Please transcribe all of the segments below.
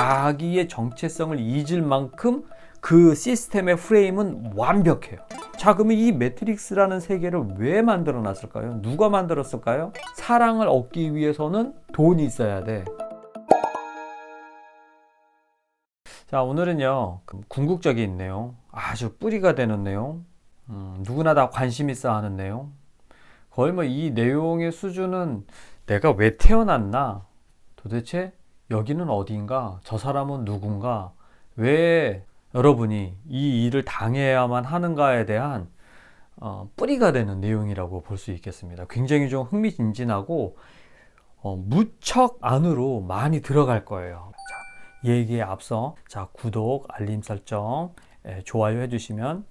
자기의 정체성을 잊을 만큼 그 시스템의 프레임은 완벽해요. 자, 그러면 이 매트릭스라는 세계를 왜 만들어 놨을까요? 누가 만들었을까요? 사랑을 얻기 위해서는 돈이 있어야 돼. 자, 오늘은요, 그 궁극적인 내용, 아주 뿌리가 되는 내용, 음, 누구나 다 관심 있어 하는 내용, 거의 뭐 이 내용의 수준은 내가 왜 태어났나? 도대체 여기는 어딘가? 저 사람은 누군가? 왜 여러분이 이 일을 당해야만 하는가에 대한 어, 뿌리가 되는 내용이라고 볼 수 있겠습니다. 굉장히 좀 흥미진진하고 어, 무척 안으로 많이 들어갈 거예요. 자, 얘기에 앞서 자 구독, 알림 설정, 예, 좋아요 해주시면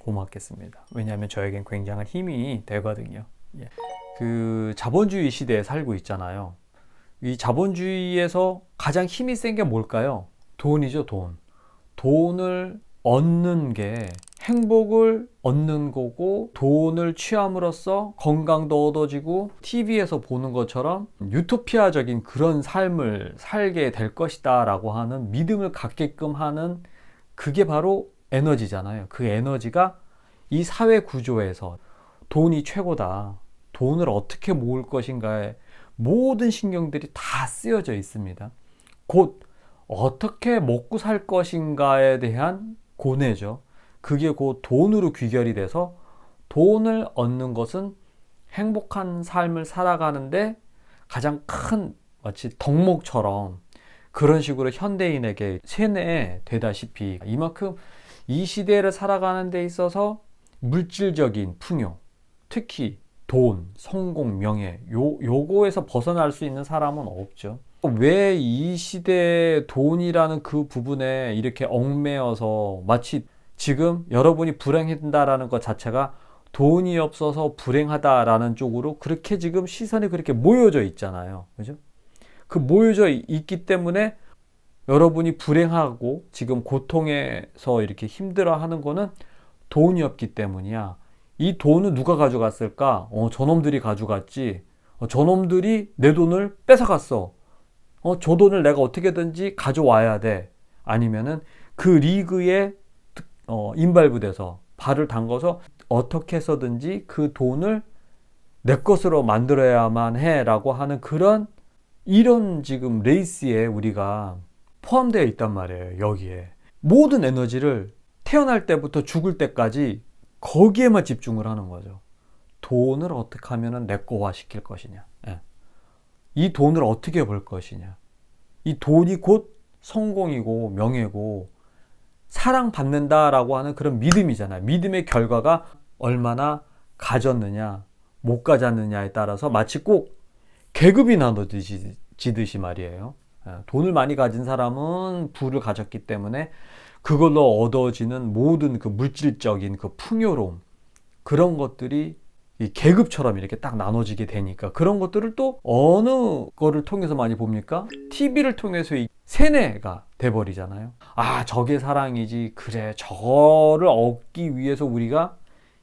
고맙겠습니다. 왜냐하면 저에겐 굉장한 힘이 되거든요. 예. 그 자본주의 시대에 살고 있잖아요. 이 자본주의에서 가장 힘이 센 게 뭘까요? 돈이죠, 돈. 돈을 얻는 게 행복을 얻는 거고 돈을 취함으로써 건강도 얻어지고 TV에서 보는 것처럼 유토피아적인 그런 삶을 살게 될 것이다 라고 하는 믿음을 갖게끔 하는 그게 바로 에너지잖아요. 그 에너지가 이 사회 구조에서 돈이 최고다. 돈을 어떻게 모을 것인가에 모든 신경들이 다 쓰여져 있습니다. 곧 어떻게 먹고 살 것인가에 대한 고뇌죠. 그게 곧 돈으로 귀결이 돼서 돈을 얻는 것은 행복한 삶을 살아가는데 가장 큰 마치 덕목처럼 그런 식으로 현대인에게 세뇌 되다시피 이만큼 이 시대를 살아가는 데 있어서 물질적인 풍요, 특히 돈, 성공, 명예, 요, 요거에서 벗어날 수 있는 사람은 없죠. 왜 이 시대의 돈이라는 그 부분에 이렇게 얽매여서 마치 지금 여러분이 불행해진다라는 것 자체가 돈이 없어서 불행하다라는 쪽으로 그렇게 지금 시선이 그렇게 모여져 있잖아요. 그죠? 그 모여져 있기 때문에 여러분이 불행하고 지금 고통에서 이렇게 힘들어 하는 거는 돈이 없기 때문이야. 이 돈은 누가 가져갔을까? 어, 저놈들이 가져갔지. 어, 저놈들이 내 돈을 뺏어갔어. 어, 저 돈을 내가 어떻게든지 가져와야 돼. 아니면은 그 리그에 어, 인발부돼서 발을 담궈서 어떻게 해서든지 그 돈을 내 것으로 만들어야만 해라고 하는 그런 이런 지금 레이스에 우리가 포함되어 있단 말이에요. 여기에 모든 에너지를 태어날 때부터 죽을 때까지 거기에만 집중을 하는 거죠. 돈을 어떻게 하면 내 거화 시킬 것이냐. 예. 이 돈을 어떻게 벌 것이냐. 이 돈이 곧 성공이고 명예고 사랑받는다라고 하는 그런 믿음이잖아요. 믿음의 결과가 얼마나 가졌느냐, 못 가졌느냐에 따라서 마치 꼭 계급이 나눠지듯이 말이에요. 예, 돈을 많이 가진 사람은 부를 가졌기 때문에 그걸로 얻어지는 모든 그 물질적인 그 풍요로움 그런 것들이 이 계급처럼 이렇게 딱 나눠지게 되니까 그런 것들을 또 어느 거를 통해서 많이 봅니까? TV를 통해서 이 세뇌가 돼버리잖아요. 아, 저게 사랑이지. 그래, 저거를 얻기 위해서 우리가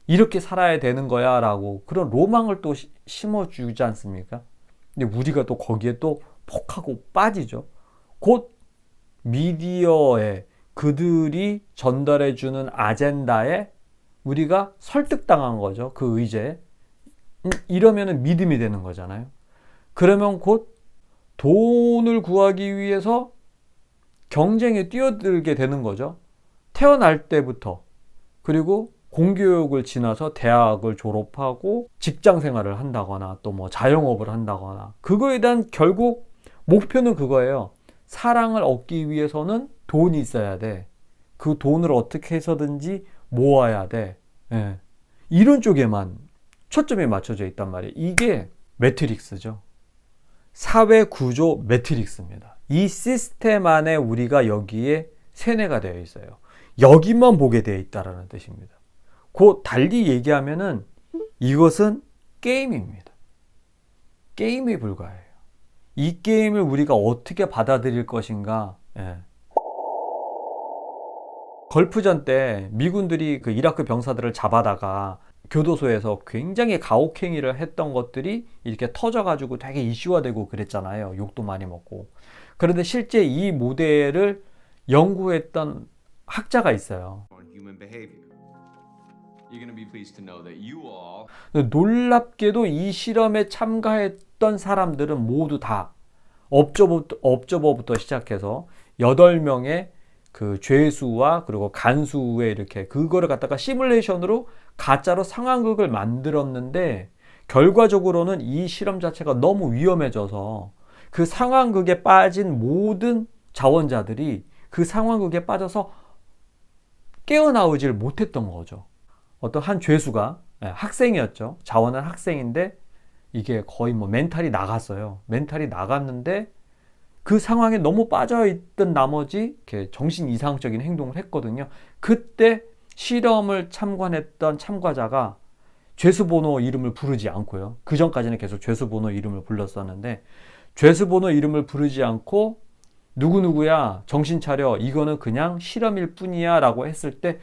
이렇게 살아야 되는 거야. 라고 그런 로망을 또 심어주지 않습니까? 근데 우리가 또 거기에 또 폭하고 빠지죠. 곧 미디어에 그들이 전달해주는 아젠다에 우리가 설득당한 거죠. 그 의제. 음, 이러면 믿음이 되는 거잖아요. 그러면 곧 돈을 구하기 위해서 경쟁에 뛰어들게 되는 거죠. 태어날 때부터. 그리고 공교육을 지나서 대학을 졸업하고 직장 생활을 한다거나 또 뭐 자영업을 한다거나 그거에 대한 결국 목표는 그거예요. 사랑을 얻기 위해서는 돈이 있어야 돼. 그 돈을 어떻게 해서든지 모아야 돼. 예. 이런 쪽에만 초점이 맞춰져 있단 말이에요. 이게 매트릭스죠. 사회 구조 매트릭스입니다. 이 시스템 안에 우리가 여기에 세뇌가 되어 있어요. 여기만 보게 되어 있다라는 뜻입니다. 그 달리 얘기하면은 이것은 게임입니다. 게임에 불과해요. 이 게임을 우리가 어떻게 받아들일 것인가? 예. 걸프전 때 미군들이 그 이라크 병사들을 잡아다가 교도소에서 굉장히 가혹행위를 했던 것들이 이렇게 터져가지고 되게 이슈화되고 그랬잖아요. 욕도 많이 먹고. 그런데 실제 이 모델을 연구했던 학자가 있어요. 놀랍게도 이 실험에 참가했던 사람들은 모두 다 업저버부터, 업저버부터 시작해서 8명의 그 죄수와 그리고 간수에 이렇게 그거를 갖다가 시뮬레이션으로 가짜로 상황극을 만들었는데 결과적으로는 이 실험 자체가 너무 위험해져서 그 상황극에 빠진 모든 자원자들이 그 상황극에 빠져서 깨어나오질 못했던 거죠. 어떤 한 죄수가 예, 학생이었죠. 자원은 학생인데 이게 거의 뭐 멘탈이 나갔어요. 멘탈이 나갔는데 그 상황에 너무 빠져 있던 나머지 이렇게 정신 이상적인 행동을 했거든요. 그때 실험을 참관했던 참가자가 죄수 번호 이름을 부르지 않고요. 그 전까지는 계속 죄수 번호 이름을 불렀었는데 죄수 번호 이름을 부르지 않고 누구누구야 정신 차려 이거는 그냥 실험일 뿐이야 라고 했을 때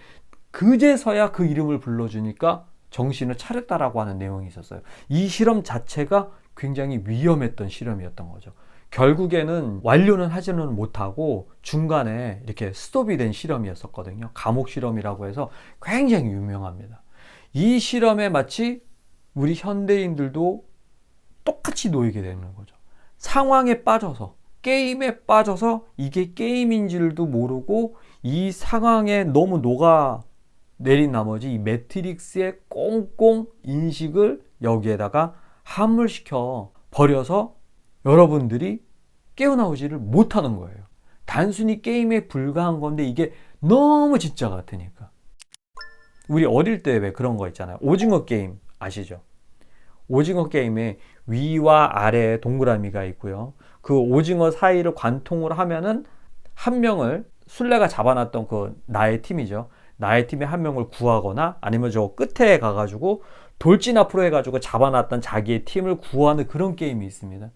그제서야 그 이름을 불러주니까 정신을 차렸다라고 하는 내용이 있었어요. 이 실험 자체가 굉장히 위험했던 실험이었던 거죠. 결국에는 완료는 하지는 못하고 중간에 이렇게 스톱이 된 실험이었었거든요. 감옥 실험이라고 해서 굉장히 유명합니다. 이 실험에 마치 우리 현대인들도 똑같이 놓이게 되는 거죠. 상황에 빠져서 게임에 빠져서 이게 게임인 줄도 모르고 이 상황에 너무 녹아 내린 나머지 이 매트릭스의 꽁꽁 인식을 여기에다가 함몰시켜 버려서 여러분들이 깨어나오지를 못하는 거예요. 단순히 게임에 불과한 건데 이게 너무 진짜 같으니까. 우리 어릴 때 왜 그런 거 있잖아요. 오징어 게임 아시죠? 오징어 게임에 위와 아래에 동그라미가 있고요. 그 오징어 사이를 관통을 하면은 한 명을 술래가 잡아놨던 그 나의 팀이죠. 나의 팀의 한 명을 구하거나 아니면 저 끝에 가가지고 돌진 앞으로 해가지고 잡아놨던 자기의 팀을 구하는 그런 게임이 있습니다.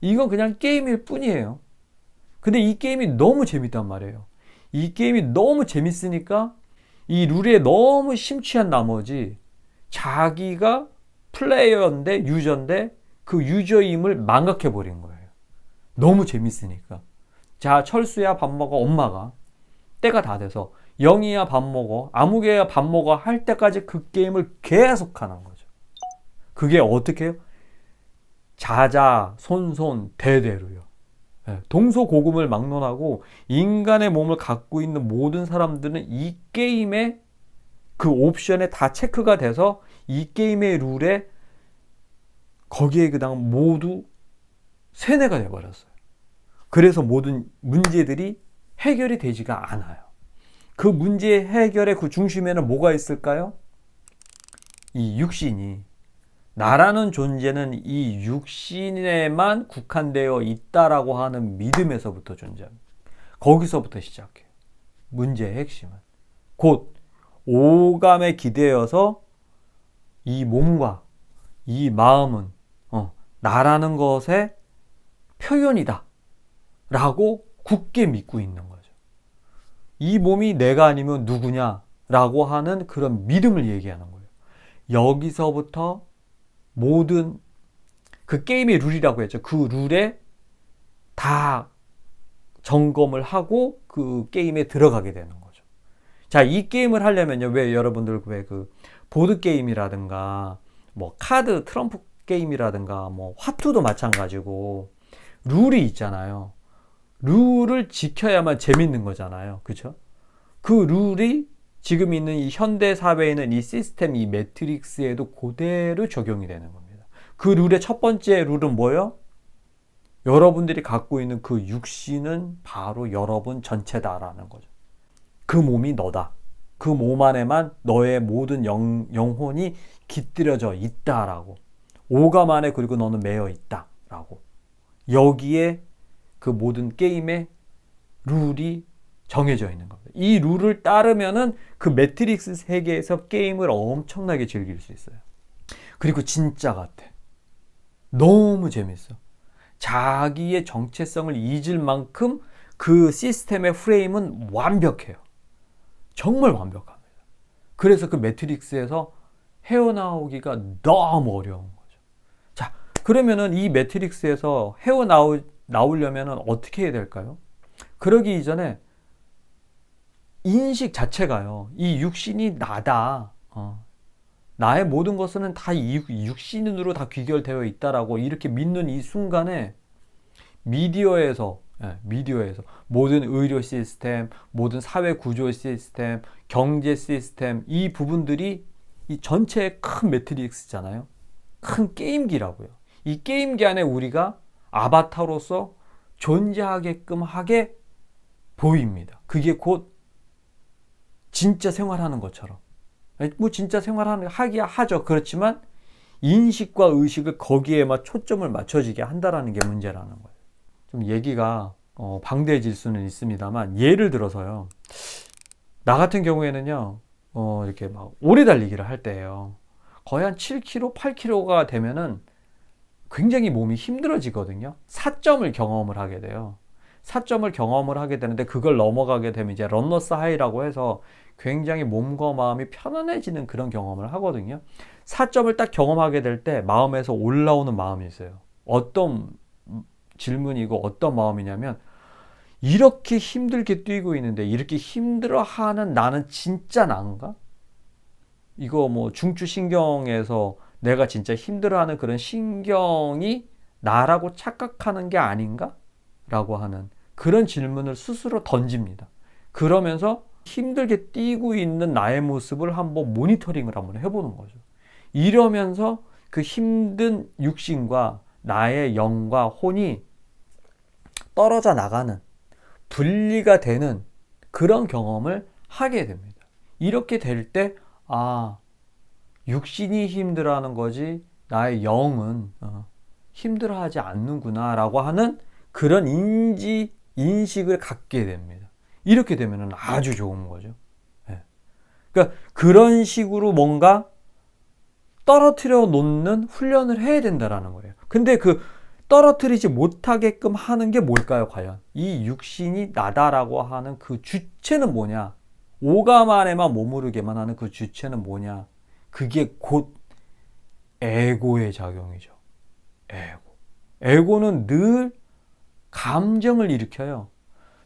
이건 그냥 게임일 뿐이에요. 근데 이 게임이 너무 재밌단 말이에요. 이 게임이 너무 재밌으니까 이 룰에 너무 심취한 나머지 자기가 플레이어인데 유저인데 그 유저임을 망각해 버린 거예요. 너무 재밌으니까. 자, 철수야 밥 먹어 엄마가 때가 다 돼서 영희야 밥 먹어 아무개야 밥 먹어 할 때까지 그 게임을 계속 하는 거죠. 그게 어떻게 해요? 자자 손손 대대로요. 예, 동서고금을 막론하고 인간의 몸을 갖고 있는 모든 사람들은 이 게임의 그 옵션에 다 체크가 돼서 이 게임의 룰에 거기에 그다음 모두 세뇌가 돼버렸어요. 그래서 모든 문제들이 해결이 되지가 않아요. 그 문제 해결의 그 중심에는 뭐가 있을까요? 이 육신이 나라는 존재는 이 육신에만 국한되어 있다라고 하는 믿음에서부터 존재합니다. 거기서부터 시작해요. 문제의 핵심은 곧 오감에 기대어서 이 몸과 이 마음은 어, 나라는 것의 표현이다. 라고 굳게 믿고 있는 거죠. 이 몸이 내가 아니면 누구냐? 라고 하는 그런 믿음을 얘기하는 거예요. 여기서부터 모든 그 게임의 룰이라고 했죠. 그 룰에 다 점검을 하고 그 게임에 들어가게 되는 거죠. 자, 이 게임을 하려면요. 왜 여러분들 왜 그 보드 게임이라든가 뭐 카드 트럼프 게임이라든가 뭐 화투도 마찬가지고 룰이 있잖아요. 룰을 지켜야만 재밌는 거잖아요. 그죠? 그 룰이 지금 있는 이 현대 사회에 있는 이 시스템, 이 매트릭스에도 그대로 적용이 되는 겁니다. 그 룰의 첫 번째 룰은 뭐예요? 여러분들이 갖고 있는 그 육신은 바로 여러분 전체다라는 거죠. 그 몸이 너다. 그 몸 안에만 너의 모든 영, 영혼이 깃들여져 있다라고. 오감 안에 그리고 너는 매여 있다라고. 여기에 그 모든 게임의 룰이 정해져 있는 겁니다. 이 룰을 따르면은 그 매트릭스 세계에서 게임을 엄청나게 즐길 수 있어요. 그리고 진짜 같아. 너무 재밌어. 자기의 정체성을 잊을 만큼 그 시스템의 프레임은 완벽해요. 정말 완벽합니다. 그래서 그 매트릭스에서 헤어나오기가 너무 어려운 거죠. 자, 그러면은 이 매트릭스에서 헤어나오는 나오려면 어떻게 해야 될까요? 그러기 이전에 인식 자체가요. 이 육신이 나다. 어. 나의 모든 것은 다 이 육신으로 다 귀결되어 있다라고 이렇게 믿는 이 순간에 미디어에서 예, 미디어에서 모든 의료 시스템, 모든 사회 구조 시스템, 경제 시스템 이 부분들이 이 전체의 큰 매트릭스잖아요. 큰 게임기라고요. 이 게임기 안에 우리가 아바타로서 존재하게끔 하게 보입니다. 그게 곧 진짜 생활하는 것처럼. 뭐 진짜 생활하는 하기야 하죠. 그렇지만 인식과 의식을 거기에만 초점을 맞춰지게 한다라는 게 문제라는 거예요. 좀 얘기가 어, 방대해질 수는 있습니다만 예를 들어서요. 나 같은 경우에는요. 어, 이렇게 막 오래 달리기를 할 때예요. 거의 한 7km, 8km가 되면은 굉장히 몸이 힘들어지거든요. 사점을 경험을 하게 돼요. 사점을 경험을 하게 되는데 그걸 넘어가게 되면 이제 런너스 하이라고 해서 굉장히 몸과 마음이 편안해지는 그런 경험을 하거든요. 사점을 딱 경험하게 될 때 마음에서 올라오는 마음이 있어요. 어떤 질문이고 어떤 마음이냐면 이렇게 힘들게 뛰고 있는데 이렇게 힘들어하는 나는 진짜 난가? 이거 뭐 중추신경에서 내가 진짜 힘들어하는 그런 신경이 나라고 착각하는 게 아닌가? 라고 하는 그런 질문을 스스로 던집니다. 그러면서 힘들게 뛰고 있는 나의 모습을 한번 모니터링을 한번 해보는 거죠. 이러면서 그 힘든 육신과 나의 영과 혼이 떨어져 나가는 분리가 되는 그런 경험을 하게 됩니다. 이렇게 될 때, 아, 육신이 힘들어하는 거지, 나의 영은 어, 힘들어하지 않는구나 라고 하는 그런 인지, 인식을 갖게 됩니다. 이렇게 되면 아주 좋은 거죠. 예. 그러니까 그런 식으로 뭔가 떨어뜨려 놓는 훈련을 해야 된다라는 거예요. 근데 그 떨어뜨리지 못하게끔 하는 게 뭘까요, 과연? 이 육신이 나다라고 하는 그 주체는 뭐냐? 오감 안에만 머무르게만 하는 그 주체는 뭐냐? 그게 곧 에고의 작용이죠. 에고. 에고는 늘 감정을 일으켜요.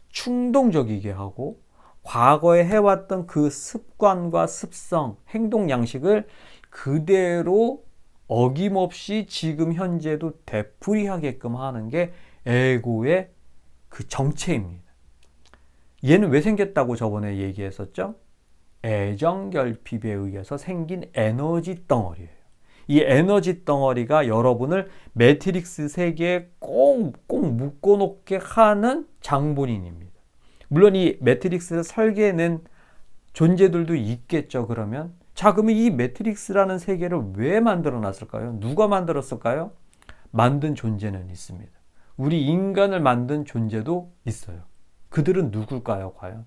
충동적이게 하고 과거에 해왔던 그 습관과 습성, 행동 양식을 그대로 어김없이 지금 현재도 되풀이하게끔 하는 게 에고의 그 정체입니다. 얘는 왜 생겼다고 저번에 얘기했었죠? 애정 결핍에 의해서 생긴 에너지 덩어리예요. 이 에너지 덩어리가 여러분을 매트릭스 세계에 꽁꽁 묶어놓게 하는 장본인입니다. 물론 이 매트릭스를 설계해낸 존재들도 있겠죠, 그러면. 자, 그러면 이 매트릭스라는 세계를 왜 만들어 놨을까요? 누가 만들었을까요? 만든 존재는 있습니다. 우리 인간을 만든 존재도 있어요. 그들은 누굴까요, 과연?